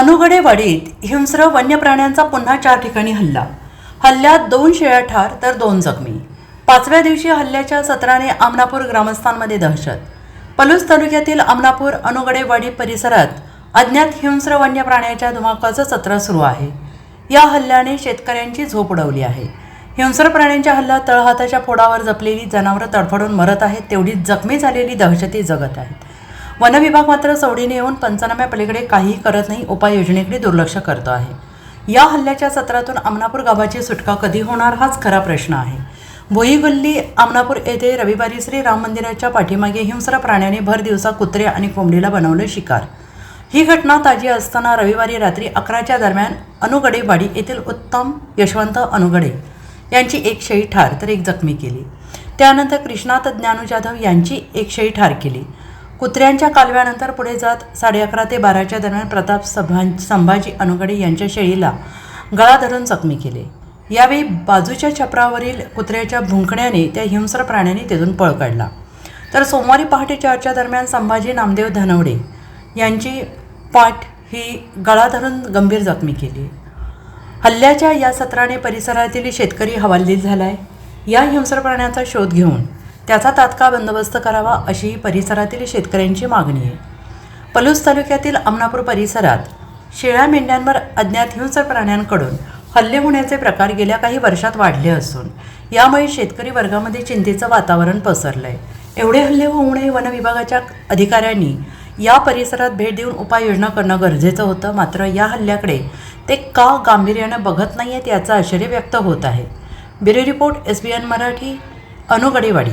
अनुगडेवाडीत हिंस्र वन्य प्राण्यांचा पुन्हा चार ठिकाणी हल्ला. हल्ल्यात दोन शेळ्या ठार तर दोन जखमी. पाचव्या दिवशी हल्ल्याच्या सत्राने आमनापूर ग्रामस्थांमध्ये दहशत. पलूस तालुक्यातील आमनापूर अनुगडेवाडी परिसरात अज्ञात हिंस्र वन्य प्राण्याच्या धुमाकाचं सत्र सुरू आहे. या हल्ल्याने शेतकऱ्यांची झोप उडवली आहे. हिंस्र प्राण्यांच्या हल्ल्यात तळहाताच्या फोडावर जपलेली जनावरं तडफडून मरत आहेत तेवढीच जखमी झालेली दहशती जगत आहेत. वनविभाग मात्र सवडीने येऊन पंचनाम्यापलीकडे काहीही करत नाही उपाययोजनेकडे दुर्लक्ष करतो आहे. या हल्ल्याच्या सत्रातून अमनापूर गावाची सुटका कधी होणार हाच खरा प्रश्न आहे. भोईगल्ली अमनापूर येथे रविवारी श्री राम मंदिराच्या पाठीमागे हिंस्र प्राण्याने भर दिवसा कुत्रे आणि कोंबडीला बनवलं शिकार. ही घटना ताजी असताना रविवारी रात्री अकराच्या दरम्यान अनुगडेवाडी येथील उत्तम यशवंत अनुगडे यांची एक शेळी ठार तर एक जखमी केली. त्यानंतर कृष्णात ज्ञानू जाधव यांची एकशळी ठार केली. कुत्र्यांच्या कालव्यानंतर पुढे जात साडे अकरा ते बाराच्या दरम्यान प्रताप सभा संभाजी अनुगडे यांच्या शेळीला गळा धरून जखमी केले. यावेळी बाजूच्या छपरावरील कुत्र्याच्या भुंकण्याने त्या हिंस्र प्राण्याने तिथून पळ काढला. तर सोमवारी पहाटे चारच्या दरम्यान संभाजी नामदेव धनवडे यांची पाठ ही गळा धरून गंभीर जखमी केली. हल्ल्याच्या या सत्राने परिसरातील शेतकरी हवालदिल झाला आहे या हिंस्र प्राण्याचा शोध घेऊन त्याचा तात्काळ बंदोबस्त करावा अशी परिसरातील शेतकऱ्यांची मागणी आहे. पलूस तालुक्यातील अमनापूर परिसरात शेळ्या मेंढ्यांवर अज्ञात हिंसक प्राण्यांकडून हल्ले होण्याचे प्रकार गेल्या काही वर्षात वाढले असून यामुळे शेतकरी वर्गामध्ये चिंतेचं वातावरण पसरलं आहे एवढे हल्ले होऊ नये वन विभागाच्या अधिकाऱ्यांनी या परिसरात भेट देऊन उपाययोजना करणं गरजेचं होतं मात्र या हल्ल्याकडे ते का गांभीर्यानं बघत नाही आहेत याचं आश्चर्य व्यक्त होत आहे. Bureau report S B N Marathi. Anugadewadi.